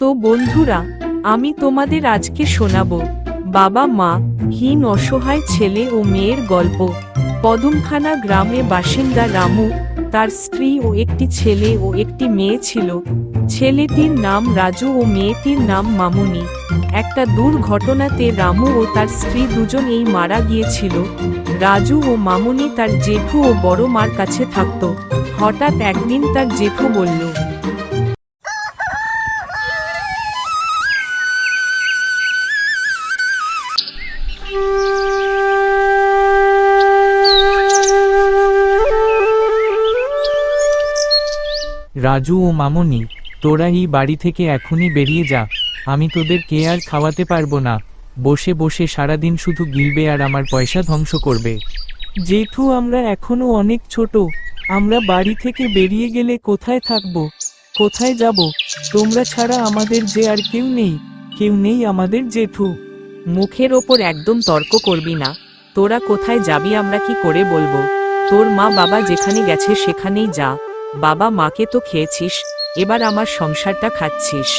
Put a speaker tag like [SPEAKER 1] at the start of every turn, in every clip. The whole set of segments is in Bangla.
[SPEAKER 1] তো বন্ধুরা, আমি তোমাদের আজকে শোনাবো। বাবা মা, হীন অসহায় ছেলে ও মেয়ের গল্প। পদমখানা গ্রামে বাসিন্দা রামু, তার স্ত্রী ও একটি ছেলে ও একটি মেয়ে ছিল। ছেলেটির নাম রাজু ও মেয়েটির নাম মামুনি। একটা দুর্ঘটনাতে রামু ও তার স্ত্রী দুজনেই মারা গিয়েছিল। রাজু ও মামুনি তার জেঠু ও বড় মার কাছে থাকত। হঠাৎ একদিন তার জেঠু বলল
[SPEAKER 2] রাজু ও মামনি, তোরা এই বাড়ি থেকে এখনই বেরিয়ে যা, আমি তোদের কে আর খাওয়াতে পারব না। বসে বসে সারাদিন শুধু গিলবে আর আমার পয়সা ধ্বংস করবে। জেঠু, আমরা এখনও অনেক ছোট। আমরা বাড়ি থেকে বেরিয়ে গেলে কোথায় থাকব? কোথায় যাব? তোমরা ছাড়া আমাদের যে আর কেউ নেই। কেউ নেই আমাদের জেঠু।
[SPEAKER 1] মুখের ওপর একদম তর্ক করবি না। তোরা কোথায় যাবি আমরা কি করে বলব? তোর মা বাবা যেখানে গেছে সেখানেই যা। বাবা মাকে তো খেয়েছিস এবার আমার সংসারটা খাচ্ছিস।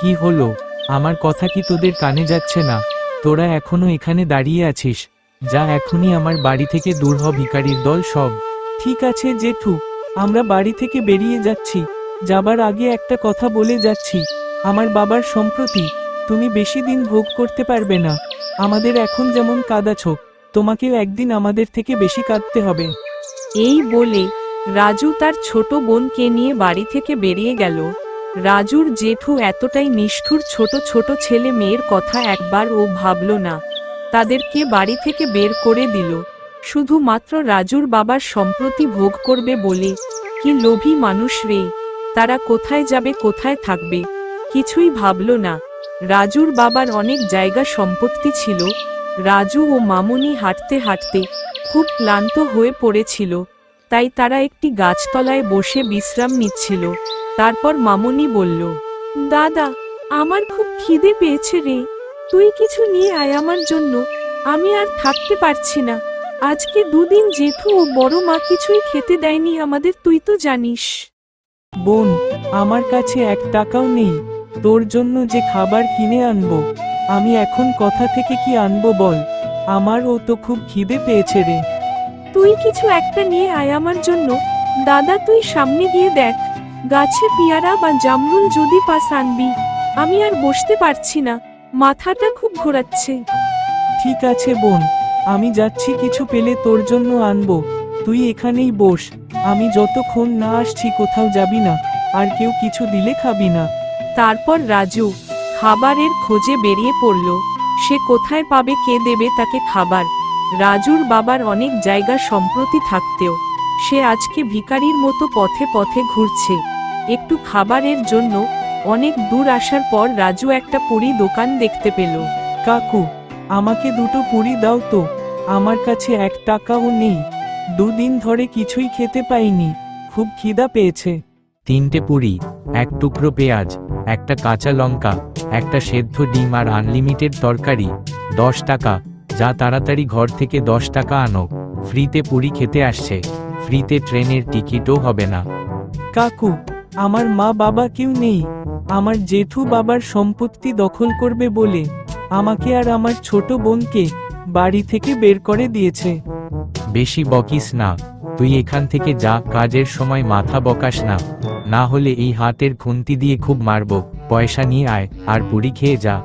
[SPEAKER 2] কি হলো? আমার কথা কি তোদের কানে যাচ্ছে না? তোরা এখনও এখানে দাঁড়িয়ে আছিস। যা এখনই আমার বাড়ি থেকে দূর হ ভিখারির দল সব। ঠিক আছে জেঠু আমরা বাড়ি থেকে বেরিয়ে যাচ্ছি। যাবার আগে একটা কথা বলে যাচ্ছি। আমার বাবার সম্প্রতি তুমি বেশি দিন ভোগ করতে পারবে না। আমাদের এখন যেমন কাঁদাছ তোমাকেও একদিন আমাদের থেকে বেশি কাঁদতে হবে।
[SPEAKER 1] এই বলে রাজু তার ছোট বোনকে নিয়ে বাড়ি থেকে বেরিয়ে গেল। রাজুর জেঠু এতটাই নিষ্ঠুর ছোট ছোট ছেলে মেয়ের কথা একবার ও ভাবল না। তাদেরকে বাড়ি থেকে বের করে দিল। শুধুমাত্র রাজুর বাবার সম্প্রতি ভোগ করবে বলে, কি লোভী মানুষ রে, তারা কোথায় যাবে, কোথায় থাকবে? কিছুই ভাবল না। রাজুর বাবার অনেক জায়গা সম্পত্তি ছিল। রাজু ও মামুনি হাঁটতে হাঁটতে খুব ক্লান্ত হয়ে পড়েছিল। তাই তারা একটি গাছতলায় বসে বিশ্রাম নিচ্ছিল। তারপর মামুনি বলল, দাদা, আমার খুব খিদে পেয়েছে রে। তুই কিছু নিয়ে আয় আমার জন্য। আমি আর থাকতে পারছি না। আজকে দুদিন জেঠু ও বড় মা কিছুই খেতে দেয়নি আমাদের, তুই তো জানিস।
[SPEAKER 2] বোন, আমার কাছে এক টাকাও নেই। তোর জন্য যে খাবার কিনে আনব, আমি এখন কথা থেকে কি আনব বল? আমারও তো খুব খিদে পেয়েছে রে।
[SPEAKER 1] তুই কিছু একটা নিয়ে আয় আমার জন্য। দাদা তুই সামনে গিয়ে দেখ। গাছে পিয়ারা বা জামরুল যদি পাস আনবি। আমি আর বসতে পারছি না। মাথাটা খুব ঘোরাচ্ছে।
[SPEAKER 2] ঠিক আছে বোন আমি যাচ্ছি কিছু পেলে তোর জন্য আনব। তুই এখানেই বস। আমি যতক্ষণ না আসছি কোথাও যাবি না। আর কেউ কিছু দিলে খাবি না।
[SPEAKER 1] তারপর রাজু খাবারের খোঁজে বেরিয়ে পড়ল। সে কোথায় পাবে কে দেবে তাকে খাবার। রাজুর বাবার অনেক জায়গা সম্প্রতি থাকতেও সে আজকে ভিখারির মতো পথে পথে ঘুরছে। একটু খাবারের জন্য অনেক দূর আসার পর রাজু একটা পুরি দোকান দেখতে পেল।
[SPEAKER 2] কাকু আমাকে দুটো পুরি দাও তো আমার কাছে এক টাকাও নেই। দুদিন ধরে কিছুই খেতে পাইনি খুব খিদা পেয়েছে। তিনটে পুরি এক টুকরো পেঁয়াজ একটা কাঁচা লঙ্কা একটা সেদ্ধ ডিম আর আনলিমিটেড তরকারি দশ টাকা। যা তাড়াতাড়ি ঘর থেকে দশ টাকা আনো। ফ্রিতে পুরি খেতে আসছে। ফ্রিতে ট্রেনের টিকিটও হবে না। কাকু আমার মা বাবা কেউ নেই। আমার জেঠু বাবার সম্পত্তি দখল করবে বলে আমাকে আর আমার ছোট বোনকে বাড়ি থেকে বের করে দিয়েছে। বেশি বকিস না। তুই এখান থেকে যা কাজের সময় মাথা বকাস না। না হলে এই হাতের খুন্তি দিয়ে খুব মারব। পয়সা নিয়ে আয় আর পুরি খেয়ে যা।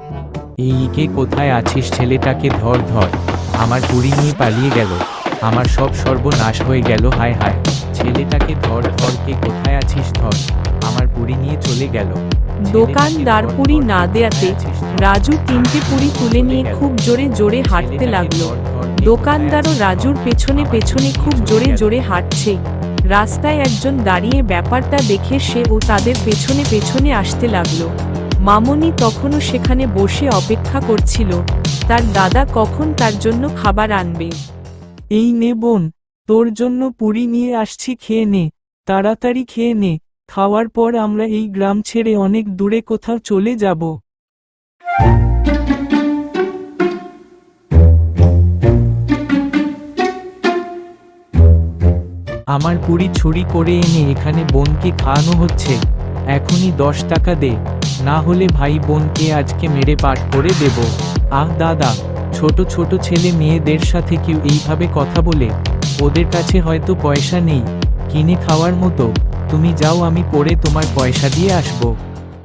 [SPEAKER 2] এই কে কোথায় আছিস ছেলেটাকে ধর ধর। আমার পুরি নিয়ে পালিয়ে গেল। আমার সব সর্বনাশ হয়ে গেল হায় হায়। ছেলেটাকে ধর ধর কে কোথায় আছিস ধর। আমার পুরি নিয়ে চলে গেল।
[SPEAKER 1] দোকানদার পুরি না দেয়াতে রাজু তিনটে পুরি তুলে নিয়ে খুব জোরে জোরে হাঁটতে লাগল। দোকানদারও রাজুর পেছনে পেছনে খুব জোরে জোরে হাঁটছে। রাস্তায় একজন দাঁড়িয়ে ব্যাপারটা দেখে সে ও তাদের পেছনে পেছনে আসতে লাগল। মামনি তখনও সেখানে বসে অপেক্ষা করছিল, তার দাদা কখন তার জন্য খাবার আনবে?
[SPEAKER 2] এই নে বোন, তোর জন্য পুরি নিয়ে আসছি, খেয়ে নে, তাড়াতাড়ি খেয়ে নে, খাওয়ার পর আমরা এই গ্রাম ছেড়ে অনেক দূরে কোথাও চলে যাব। আমার পুরি ছুরি করে এনে এখানে বোনকে খাওয়ানো হচ্ছে। এখনই দশ টাকা দে, না হলে ভাই বোনকে আজকে মেরে পাঠ করে দেব। আহ দাদা, ছোট ছোট ছেলে মেয়েদের সাথে কেউ এইভাবে কথা বলে, ওদের কাছে হয়তো পয়সা নেই, কিনে খাওয়ার মতো, তুমি যাও আমি পরে তোমার পয়সা দিয়ে আসব।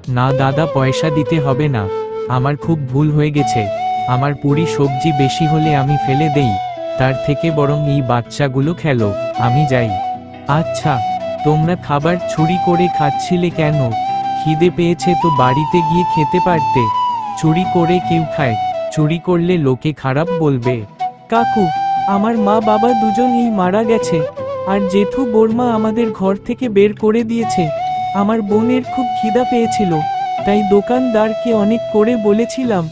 [SPEAKER 2] না দাদা, পয়সা দিতে হবে না, আমার খুব ভুল হয়ে গেছে, আমার পুরি সবজি বেশি হলে আমি ফেলে দেই, তার থেকে বরং এই বাচ্চাগুলো খেলো, আমি যাই। আচ্ছা। তোমরা খাবার চুরি করে খাচ্ছিলে কেন? খিদে পেয়েছে তো বাড়িতে গিয়ে খেতে পারতে। চুরি করে কেউ খায়, চুরি করলে লোকে খারাপ বলবে। কাকু, আমার মা বাবা দুজনেই মারা গেছে, আর জেঠু বোরমা আমাদের ঘর থেকে বের করে দিয়েছে। আমার বোনের খুব খিদা পেয়েছিল, তাই দোকানদারকে অনেক করে বলেছিলাম,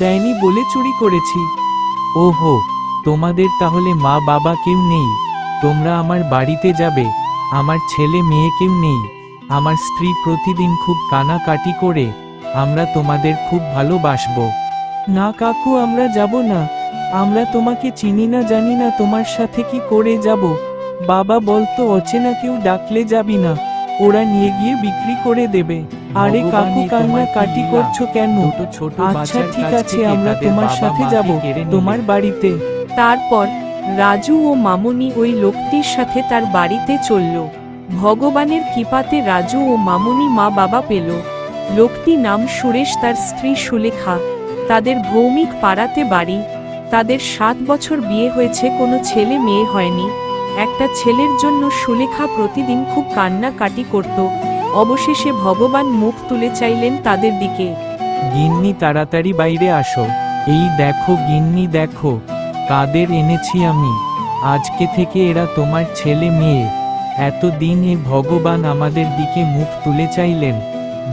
[SPEAKER 2] দেয়নি বলে চুরি করেছি। ওহো, তোমাদের তাহলে মা বাবা কেউ নেই, তোমরা আমার বাড়িতে যাবে। আমার ছেলে মেয়ে কেউ নেই। আমার স্ত্রী প্রতিদিন খুব কানাকাটি করে। আমরা তোমাদের খুব ভালোবাসবো। না কাকু আমরা যাব না। আমরা তোমাকে চিনি না জানি না তোমার সাথে কি করে যাব। বাবা বলতো অচেনা কেউ ডাকলে যাবি না। ওরা নিয়ে গিয়ে বিক্রি করে দেবে। আরে কাকু কান্না কাটি করছ কেন? ছোট আচ্ছা ঠিক আছে আমরা তোমার সাথে যাব তোমার বাড়িতে।
[SPEAKER 1] তারপর রাজু ও মামনি ওই লোকটির সাথে তার বাড়িতে চলল। ভগবানের কৃপাতে রাজু ও মামুনি মা বাবা পেল। লোকটি নাম সুরেশ, তার স্ত্রী সুলেখা। তাদের ভৌমিক পাড়াতে বাড়ি। তাদের সাত বছর বিয়ে হয়েছে, কোনো ছেলে মেয়ে হয়নি। একটা ছেলের জন্য সুলেখা প্রতিদিন খুব কান্নাকাটি করত। অবশেষে ভগবান মুখ তুলে চাইলেন তাদের দিকে।
[SPEAKER 2] গিন্নি, তাড়াতাড়ি বাইরে আসো। এই দেখো, গিন্নি, দেখো। কাদের এনেছি আমি? আজকে থেকে এরা তোমার ছেলে মেয়ে। এতদিন এ ভগবান আমাদের দিকে মুখ তুলে চাইলেন।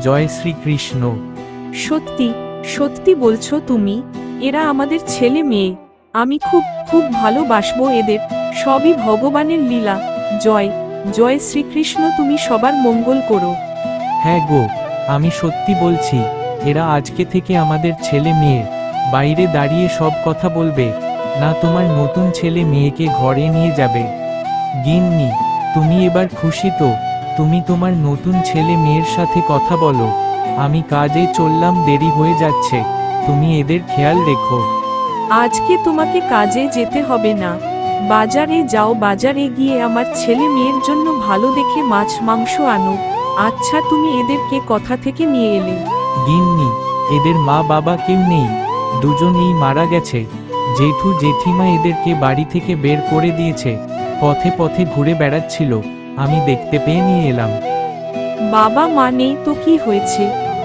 [SPEAKER 2] জয় শ্রীকৃষ্ণ।
[SPEAKER 1] সত্যি সত্যি বলছো তুমি এরা আমাদের ছেলে মেয়ে। আমি খুব খুব ভালোবাসবো এদের সবই ভগবানের লীলা। জয় জয় শ্রীকৃষ্ণ তুমি সবার মঙ্গল করো।
[SPEAKER 2] হ্যাঁ গো আমি সত্যি বলছি এরা আজকে থেকে আমাদের ছেলে মেয়ে। বাইরে দাঁড়িয়ে সব কথা বলবে। না তোমার নতুন ছেলে মেয়েকে ঘরে নিয়ে যাবে। গিন্নি তুমি এবার খুশি তো? তুমি তোমার নতুন ছেলে মেয়ের সাথে কথা বলো। আমি কাজে চললাম দেরি হয়ে যাচ্ছে। তুমি এদের খেয়াল রেখো।
[SPEAKER 1] আজকে তোমাকে কাজে যেতে হবে না। বাজারে যাও বাজারে গিয়ে আমার ছেলে মেয়ের জন্য ভালো দেখে মাছ মাংস আনো। আচ্ছা তুমি এদেরকে কথা থেকে নিয়ে এলে।
[SPEAKER 2] গিন্নি এদের মা বাবা কেউ নেই। দুজনেই মারা গেছে। জেঠু জেঠিমা এদেরকে বাড়ি থেকে বের করে দিয়েছে। পথে পথে ঘুরে বেড়াচ্ছিল। আমি দেখতে পেয়ে নিয়ে এলাম।
[SPEAKER 1] বাবা মা নেই তো কি হয়েছে?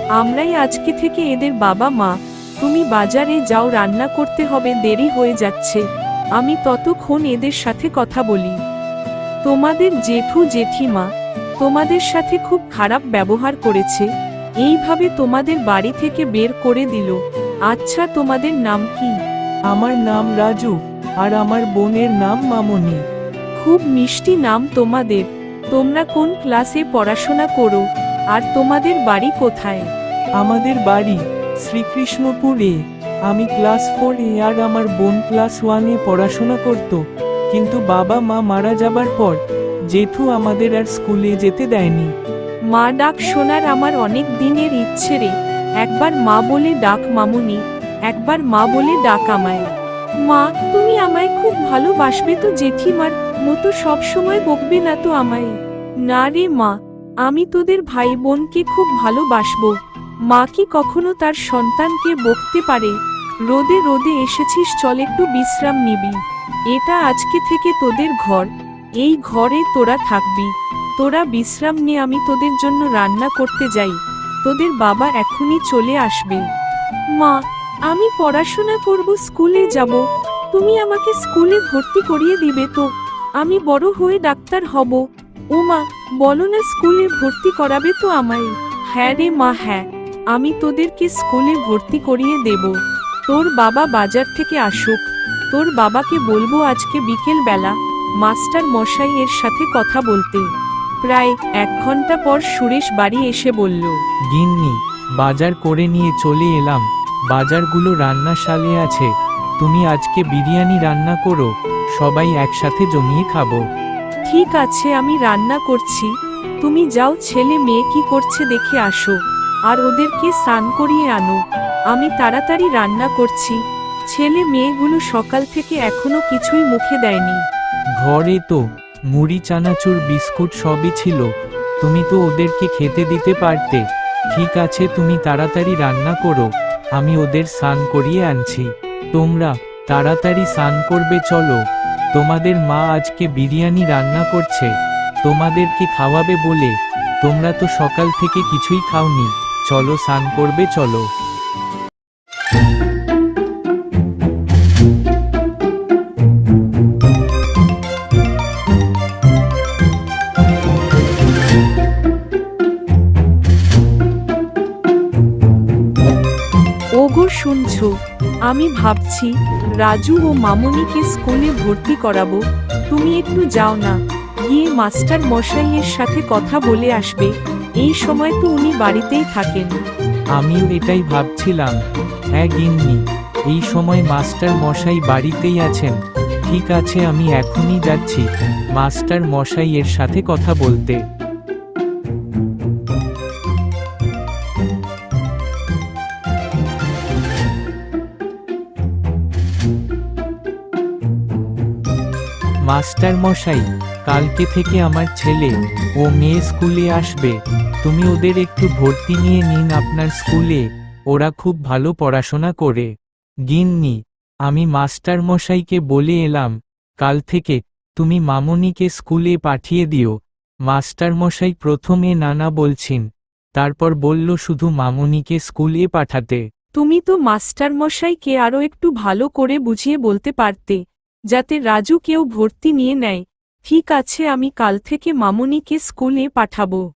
[SPEAKER 1] আমরাই আজকে থেকে এদের বাবা মা। তুমি বাজারে যাও, রান্না করতে হবে, দেরি হয়ে যাচ্ছে। আমি ততক্ষণ এদের সাথে কথা বলি। তোমাদের জেঠু জেঠিমা তোমাদের সাথে খুব খারাপ ব্যবহার করেছে। এইভাবে তোমাদের বাড়ি থেকে বের করে দিল। আচ্ছা তোমাদের নাম কি?
[SPEAKER 2] আমার নাম রাজু আর আমার বোনের নাম মামনি।
[SPEAKER 1] খুব মিষ্টি নাম তোমাদের। তোমরা কোন ক্লাসে পড়াশোনা করো? আর তোমাদের বাড়ি কোথায়?
[SPEAKER 2] আমাদের বাড়ি শ্রীকৃষ্ণপুরে আমি ক্লাস ফোর এ আর আমার বোন ক্লাস ওয়ানে পড়াশোনা করত। কিন্তু বাবা মা মারা যাবার পর জেঠু আমাদের আর স্কুলে যেতে দেয়নি।
[SPEAKER 1] মা ডাক শোনার আমার অনেক দিনের ইচ্ছে রে। একবার মা বলে ডাক মামুনি। একবার মা বলে ডাক আমায়। মা, তুমি আমায় খুব ভালোবাসবে তো জেঠিমার মতো সব সময় বকবে না তো আমায়। না রে মা, আমি তোদের ভাই বোনকে খুব ভালোবাসবো। মা কি কখনো তার সন্তানকে বকতে পারে? রোদে রোদে এসেছিস, চল একটু বিশ্রাম নিবি। এটা আজকে থেকে তোদের ঘর। এই ঘরে তোরা থাকবি। তোরা বিশ্রাম নিয়ে আমি তোদের জন্য রান্না করতে যাই। তোদের বাবা এখনই চলে আসবে। মা আমি পড়াশোনা করব, স্কুলে যাব। তুমি আমাকে স্কুলে ভর্তি করিয়ে দিবে তো। আমি বড় হয়ে ডাক্তার হব। ও মা বলো না স্কুলে ভর্তি করাবে তো আমায়। হ্যাঁ রে মা হ্যাঁ। আমি তোদেরকে স্কুলে ভর্তি করিয়ে দেব। তোর বাবা বাজার থেকে আসুক। তোর বাবাকে বলব আজকে বিকেল বেলা মাস্টার মশাই এর সাথে কথা বলতে। প্রায় এক ঘণ্টা পর সুরেশ বাড়ি এসে বলল,
[SPEAKER 2] গিন্নি, বাজার করে নিয়ে চলে এলাম। বাজারগুলো রান্না রান্নাশালে আছে তুমি আজকে বিরিয়ানি রান্না করো সবাই একসাথে জমিয়ে খাব।
[SPEAKER 1] ঠিক আছে আমি রান্না করছি। তুমি যাও ছেলে মেয়ে কি করছে দেখে আসো আর ওদেরকে স্নান করিয়ে আনো। আমি তাড়াতাড়ি রান্না করছি। ছেলে মেয়েগুলো সকাল থেকে এখনও কিছুই মুখে দেয়নি।
[SPEAKER 2] ঘরে তো মুড়ি চানাচুর বিস্কুট সবই ছিল। তুমি তো ওদেরকে খেতে দিতে পারতে। ঠিক আছে তুমি তাড়াতাড়ি রান্না করো। আমি ওদের স্নান করিয়ে আনছি। তোমরা, তাড়াতাড়ি স্নান করবে, চলো। তোমাদের মা আজকে বিরিয়ানি রান্না করছে। তোমাদেরকে খাওয়াবে বলে? তোমরা তো সকাল থেকে কিছুই খাওনি। চলো স্নান করবে, চলো।
[SPEAKER 1] আমি ভাবছি, রাজু ও মামনিকে স্কুলে ভর্তি করাবো। তুমি একটু যাও না। গিয়ে মাস্টার মশাইয়ের সাথে কথা বলে আসবে। এই সময় তো উনি বাড়িতেই থাকেন।
[SPEAKER 2] আমিও এটাই ভাবছিলাম। হ্যাঁ গিন্নি, এই সময় মাস্টার মশাই বাড়িতেই আছেন। ঠিক আছে, আমি এখনই যাচ্ছি মাস্টার মশাই এর সাথে কথা বলতে। মাস্টার মশাই, কালকে থেকে আমার ছেলে ও মেয়ে স্কুলে আসবে। তুমি ওদের একটু ভর্তি নিয়ে নিন আপনার স্কুলে। ওরা খুব ভালো পড়াশোনা করে। গিন্নি, আমি মাস্টার মশাইকে বলে এলাম, কাল থেকে তুমি মামনিকে স্কুলে পাঠিয়ে দিও। মাস্টার মশাই প্রথমে নানা বলছেন, তারপর বলল শুধু মামনিকে স্কুলে পাঠাতে।
[SPEAKER 1] তুমি তো মাস্টার মশাইকে আরও একটু ভালো করে বুঝিয়ে বলতে পারতে। যাতে রাজু কেউ ভর্তি নিয়ে নেয়। ঠিক আছে, আমি কাল থেকে মামনিকে স্কুলে পাঠাবো।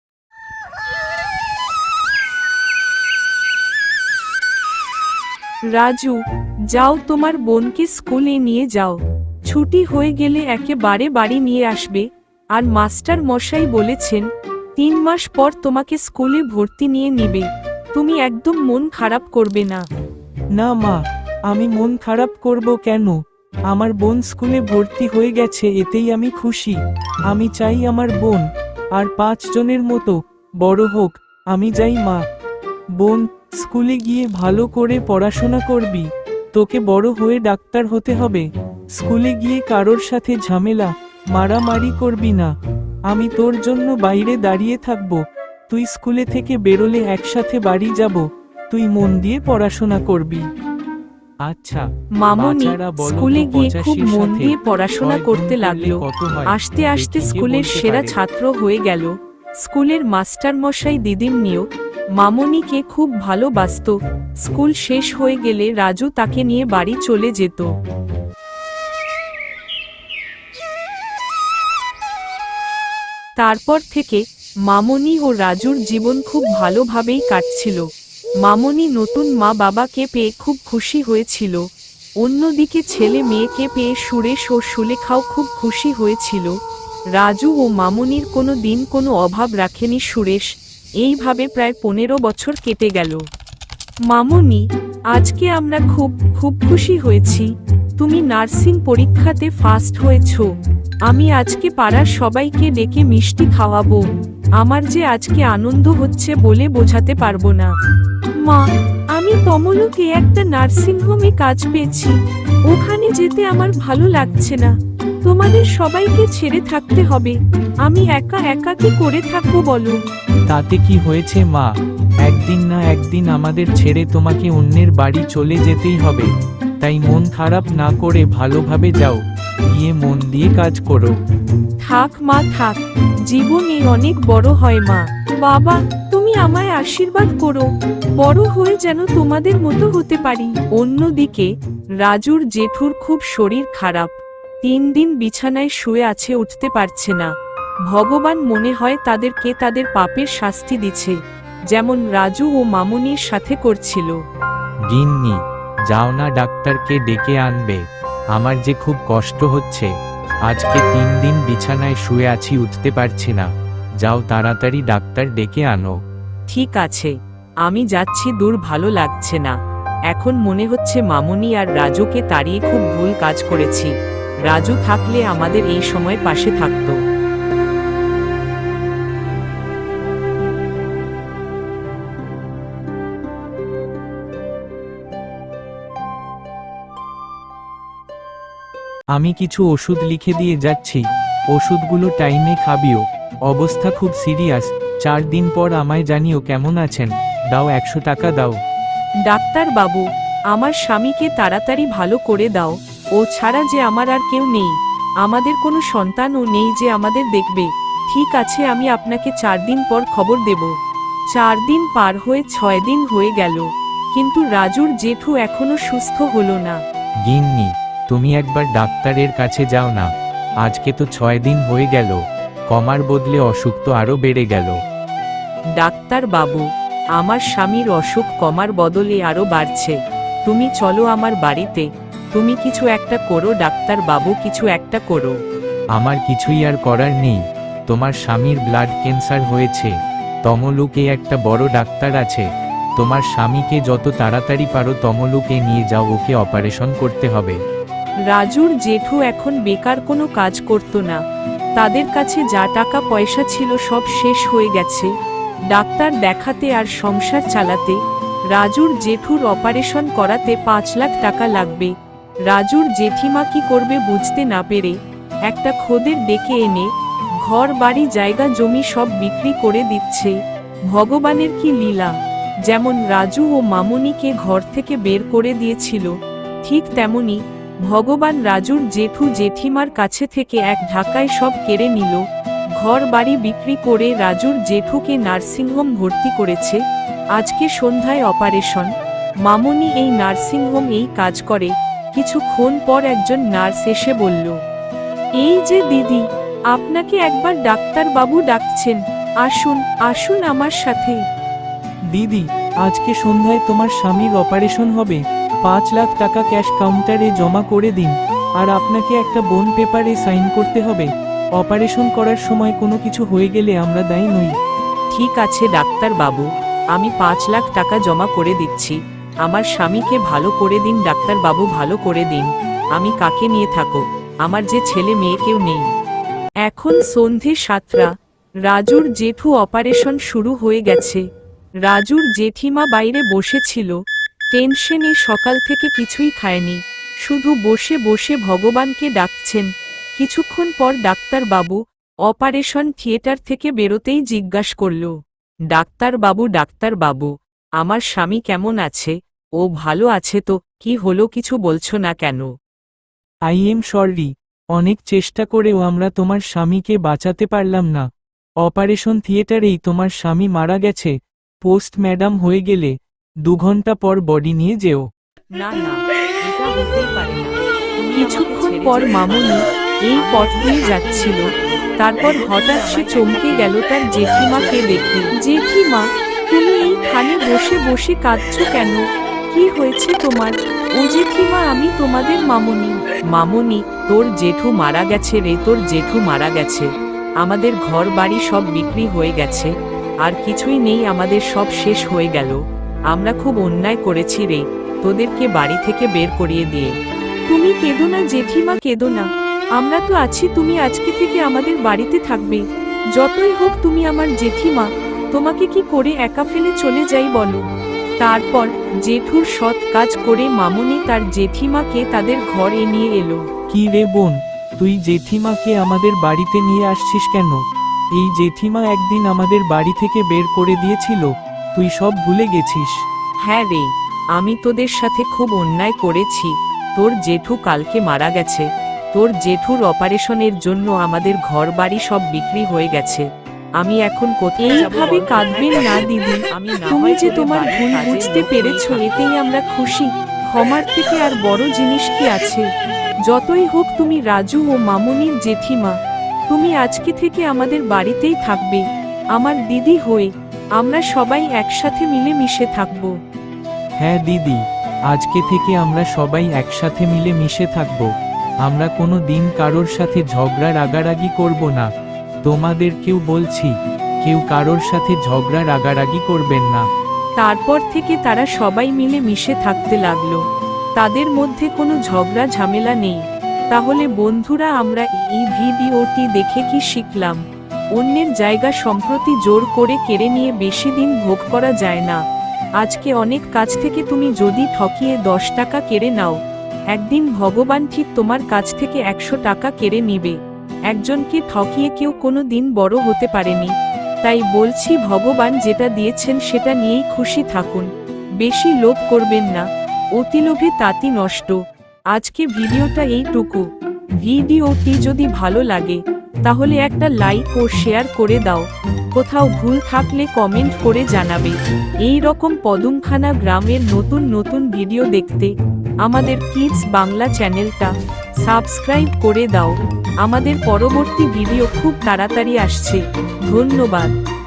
[SPEAKER 1] রাজু, যাও তোমার বোনকে স্কুলে নিয়ে যাও। ছুটি হয়ে গেলে একেবারে বাড়ি নিয়ে আসবে। আর মাস্টার মশাই বলেছেন, তিন মাস পর তোমাকে স্কুলে ভর্তি নিয়ে নিবে। তুমি একদম মন খারাপ করবে না।
[SPEAKER 2] না মা, আমি মন খারাপ করব কেন? আমার বোন স্কুলে ভর্তি হয়ে গেছে, এতেই আমি খুশি। আমি চাই আমার বোন, আর পাঁচ জনের মতো, বড় হোক, আমি যাই মা। বোন, স্কুলে গিয়ে ভালো করে পড়াশোনা করবি। তোকে বড় হয়ে ডাক্তার হতে হবে। স্কুলে গিয়ে কারোর সাথে ঝামেলা, মারামারি করবি না। আমি তোর জন্য বাইরে দাঁড়িয়ে থাকব। তুই স্কুলে থেকে বেরোলে একসাথে বাড়ি যাব। তুই মন দিয়ে পড়াশোনা করবি। আচ্ছা
[SPEAKER 1] মামনি স্কুলে গিয়ে খুব মন দিয়ে পড়াশোনা করতে লাগল। আস্তে আস্তে স্কুলের সেরা ছাত্র হয়ে গেল। স্কুলের মাস্টার মশাই দিদির নিয়েও মামনিকে খুব ভালোবাসত। স্কুল শেষ হয়ে গেলে রাজু তাকে নিয়ে বাড়ি চলে যেত। তারপর থেকে মামনি ও রাজুর জীবন খুব ভালোভাবেই কাটছিল। মামনি নতুন মা বাবাকে পেয়ে খুব খুশি হয়েছিল। অন্যদিকে ছেলে মেয়েকে পেয়ে সুরেশ ও সুলেখাও খুব খুশি হয়েছিল। রাজু ও মামনির কোনো দিন কোনো অভাব রাখেনি সুরেশ। এইভাবে প্রায় পনেরো বছর কেটে গেল। মামনি, আজকে আমরা খুব খুব খুশি হয়েছি। তুমি নার্সিং পরীক্ষাতে ফার্স্ট হয়েছ। আমি আজকে পাড়ার সবাইকে ডেকে মিষ্টি খাওয়াবো। আমার যে আজকে আনন্দ হচ্ছে বলে বোঝাতে পারব না। মা আমি তমলুকে একটা নার্সিং হোমে কাজ পেয়েছি। ওখানে যেতে আমার ভালো লাগছে না। তোমাদের সবাইকে ছেড়ে থাকতে হবে। আমি একা একা কি করে থাকব বলো।
[SPEAKER 2] তাতে কি হয়েছে মা? একদিন না একদিন আমাদের ছেড়ে তোমাকে অন্যের বাড়ি চলে যেতেই হবে। তাই মন খারাপ না করে ভালোভাবে যাও। গিয়ে মন দিয়ে কাজ করো।
[SPEAKER 1] থাক মা থাক। জীবনে অনেক বড় হয় মা। বাবা, তুমি আমায় আশীর্বাদ করো। বড় হয়ে যেন তোমাদের মতো হতে পারি। অন্যদিকে, রাজুর জেঠুর খুব শরীর খারাপ। তিন দিন বিছানায় শুয়ে আছে উঠতে পারছে না। ভগবান মনে হয় তাদেরকে তাদের পাপের শাস্তি দিচ্ছে, যেমন রাজু ও মামুনির সাথে করছিল।
[SPEAKER 2] গিন্নি, যাও না ডাক্তারকে ডেকে আনবে। আমার যে খুব কষ্ট হচ্ছে। আজকে তিন দিন বিছানায় শুয়ে আছি, উঠতে পারছি না। যাও তাড়াতাড়ি ডাক্তার ডেকে আনো।
[SPEAKER 1] ঠিক আছে। আমি যাচ্ছি দূর ভালো লাগছে না। এখন মনে হচ্ছে মামনি আর রাজুকে তাড়িয়ে খুব ভুল কাজ করেছি। রাজু থাকলে আমাদের এই সময় পাশে থাকতো।
[SPEAKER 2] আমি কিছু ওষুধ লিখে দিয়ে যাচ্ছি। ওষুধগুলো টাইমে খাবিও। অবস্থা খুব সিরিয়াস চার দিন পর আমায় জানিও কেমন আছেন দাও একশো টাকা দাও।
[SPEAKER 1] ডাক্তার বাবু আমার স্বামীকে তাড়াতাড়ি ভালো করে দাও ও ছাড়া যে আমার আর কেউ নেই। আমাদের কোনো সন্তানও নেই যে আমাদের দেখবে। ঠিক আছে আমি আপনাকে চার দিন পর খবর দেব। চার দিন পার হয়ে ছয় দিন হয়ে গেল। কিন্তু রাজুর জেঠু এখনও সুস্থ হলো না।
[SPEAKER 2] গিন্নি তুমি একবার ডাক্তারের কাছে যাও না। আজকে তো ছয় দিন হয়ে গেল। কমার বদলে অসুখ তো আরও বেড়ে গেল।
[SPEAKER 1] ডাক্তার বাবু আমার স্বামীর অসুখ কমার বদলে আরও বাড়ছে। তুমি চলো আমার বাড়িতে তুমি কিছু একটা করো ডাক্তার বাবু কিছু একটা করো।
[SPEAKER 2] আমার কিছুই আর করার নেই তোমার স্বামীর ব্লাড ক্যান্সার হয়েছে তমলুকে একটা বড় ডাক্তার আছে তোমার স্বামীকে যত তাড়াতাড়ি পারো তমলুকে নিয়ে যাও ওকে অপারেশন করতে হবে।
[SPEAKER 1] রাজুর জেঠু এখন বেকার কোনো কাজ করত না তাদের কাছে যা টাকা পয়সা ছিল সব শেষ হয়ে গেছে। ডাক্তার দেখাতে আর সংসার চালাতে, রাজুর জেঠুর অপারেশন করাতে পাঁচ লাখ টাকা লাগবে। রাজুর জেঠিমা কি করবে বুঝতে না পেরে, একটা খোদের ডেকে এনে, ঘর, বাড়ি, জায়গা, জমি সব বিক্রি করে দিচ্ছে। ভগবানের কি লীলা? যেমন রাজু ও মামুনিকে ঘর থেকে বের করে দিয়েছিল, ঠিক তেমনি ভগবান রাজুর জেঠু জেঠিমার কাছে থেকে এক ঢাকায় সব কেড়ে নিল, ঘর বাড়ি বিক্রি করে রাজুর জেঠুকে নার্সিংহোম ভর্তি করেছে, আজকে সন্ধ্যায় অপারেশন, মামনি এই নার্সিংহোম এই কাজ করে, কিছুক্ষণ পর একজন নার্স এসে বলল, এই যে দিদি, আপনাকে একবার ডাক্তার বাবু ডাকছেন, আসুন আসুন আমার সাথে।
[SPEAKER 2] দিদি, আজকে সন্ধ্যায় তোমার স্বামীর অপারেশন হবে। পাঁচ লাখ টাকা ক্যাশ কাউন্টারে জমা করে দিন। আর আপনাকে একটা বোন পেপারে সাইন করতে হবে। অপারেশন করার সময় কোনো কিছু হয়ে গেলে আমরা দায়ী নই।
[SPEAKER 1] ঠিক আছে ডাক্তার বাবু, আমি পাঁচ লাখ টাকা জমা করে দিচ্ছি। আমার স্বামীকে ভালো করে দিন, ডাক্তার বাবু ভালো করে দিন। আমি কাকে নিয়ে থাকো আমার যে ছেলে মেয়ে কেউ নেই। এখন সন্ধে সাতটা। রাজুর জেঠু অপারেশন শুরু হয়ে গেছে। রাজুর জেঠিমা বাইরে বসেছিল। টেনশনে সকাল থেকে কিছুই খায়নি, শুধু বসে বসে ভগবানকে ডাকছেন। কিছুক্ষণ পর ডাক্তার বাবু অপারেশন থিয়েটার থেকে বেরোতেই জিজ্ঞাস করল ডাক্তার বাবু ডাক্তার বাবু আমার স্বামী কেমন আছে? ও ভালো আছে তো, কি হলো কিছু বলছো না কেন?
[SPEAKER 2] আই এম সরি, অনেক চেষ্টা করেও আমরা তোমার স্বামীকে বাঁচাতে পারলাম না। অপারেশন থিয়েটারেই তোমার স্বামী মারা গেছে, পোস্ট ম্যাডাম হয়ে গেলে দু ঘণ্টা পর বডি নিয়ে যেও।
[SPEAKER 1] না না এটা হতেই পারে না। কিছুক্ষণ পর মামুনি এই পথ দিয়ে যাচ্ছিল। তারপর হঠাৎ সে চমকে গেল তার জেঠিমাকে দেখে। জেঠিমা তুমি এইখানে বসে বসে কাঁদছো কেন? কি হয়েছে তোমার? ও জেঠিমা আমি তোমাদের মামুনি। মামুনি তোর জেঠু মারা গেছে রে তোর জেঠু মারা গেছে। আমাদের ঘর বাড়ি সব বিক্রি হয়ে গেছে। আর কিছুই নেই আমাদের সব শেষ হয়ে গেল। আমরা খুব অন্যায় করেছি রে, তোদেরকে বাড়ি থেকে বের করিয়ে দিয়ে তুমি কেঁদো না জেঠিমা, কেঁদো না। আমরা তো আছি, তুমি আজকে থেকে আমাদের বাড়িতে থাকবে। যতই হোক তুমি আমার জেঠিমা, তোমাকে কি করে একা ফেলে চলে যাই বলো? তারপর জেঠুর সৎ কাজ করে মামুনি তার জেঠিমাকে তাদের ঘরে নিয়ে এলো।
[SPEAKER 2] কি রে বোন, তুই জেঠিমাকে আমাদের বাড়িতে নিয়ে আসছিস কেন? এই জেঠিমা একদিন আমাদের বাড়ি থেকে বের করে দিয়েছিল। তুই সব ভুলে গেছিস।
[SPEAKER 1] হ্যাঁ রে আমি তোদের সাথে খুব অন্যায় করেছি। তোর জেঠু কালকে মারা গেছে। তোর জেঠুর অপারেশনের জন্য আমাদের ঘর বাড়ি সব বিক্রি হয়ে গেছে। আমি এখন কোথায় এইভাবে কাঁদবেন না দিদি।
[SPEAKER 2] আমি
[SPEAKER 1] তুমি যে তোমার ভুল বুঝতে পেরেছ এতেই আমরা খুশি। ক্ষমার থেকে আর বড় জিনিস কি আছে? যতই হোক তুমি রাজু ও মামুনির জেঠিমা তুমি আজকে থেকে আমাদের বাড়িতেই থাকবে। আমার দিদি হয়ে আমরা সবাই একসাথে মিলে মিশে থাকব।
[SPEAKER 2] হ্যাঁ দিদি আজকে থেকে আমরা সবাই একসাথে মিলে মিশে থাকব। আমরা কোনো দিন কারোর সাথে ঝগড়া রাগারাগি করব না। তোমাদের কেউ বলছি কেউ কারোর সাথে ঝগড়া রাগারাগি করবেন না।
[SPEAKER 1] তারপর থেকে তারা সবাই মিলে মিশে থাকতে লাগল। তাদের মধ্যে কোনো ঝগড়া ঝামেলা নেই। তাহলে বন্ধুরা আমরা এই ভিডিওটি দেখে কি শিখলাম? অন্যের জায়গা সম্প্রতি জোর করে কেড়ে নিয়ে বেশি দিন ভোগ করা যায় না। আজকে অনেক কাজ থেকে তুমি যদি ঠকিয়ে দশ টাকা কেড়ে নাও, একদিন ভগবান ঠিক তোমার কাছ থেকে একশো টাকা কেড়ে নিবে। একজনকে ঠকিয়ে কেউ কোনো দিন বড় হতে পারেনি। তাই বলছি ভগবান যেটা দিয়েছেন সেটা নিয়েই খুশি থাকুন। বেশি লোভ করবেন না। অতিলোভে তাতি নষ্ট। আজকে ভিডিওটা এইটুকু। ভিডিওটি যদি ভালো লাগে তাহলে একটা লাইক ও শেয়ার করে দাও। কোথাও ভুল থাকলে কমেন্ট করে জানাবে। এই রকম পদুমখানা গ্রামের নতুন নতুন ভিডিও দেখতে আমাদের কিডস বাংলা চ্যানেলটা সাবস্ক্রাইব করে দাও। আমাদের পরবর্তী ভিডিও খুব তাড়াতাড়ি আসছে। ধন্যবাদ।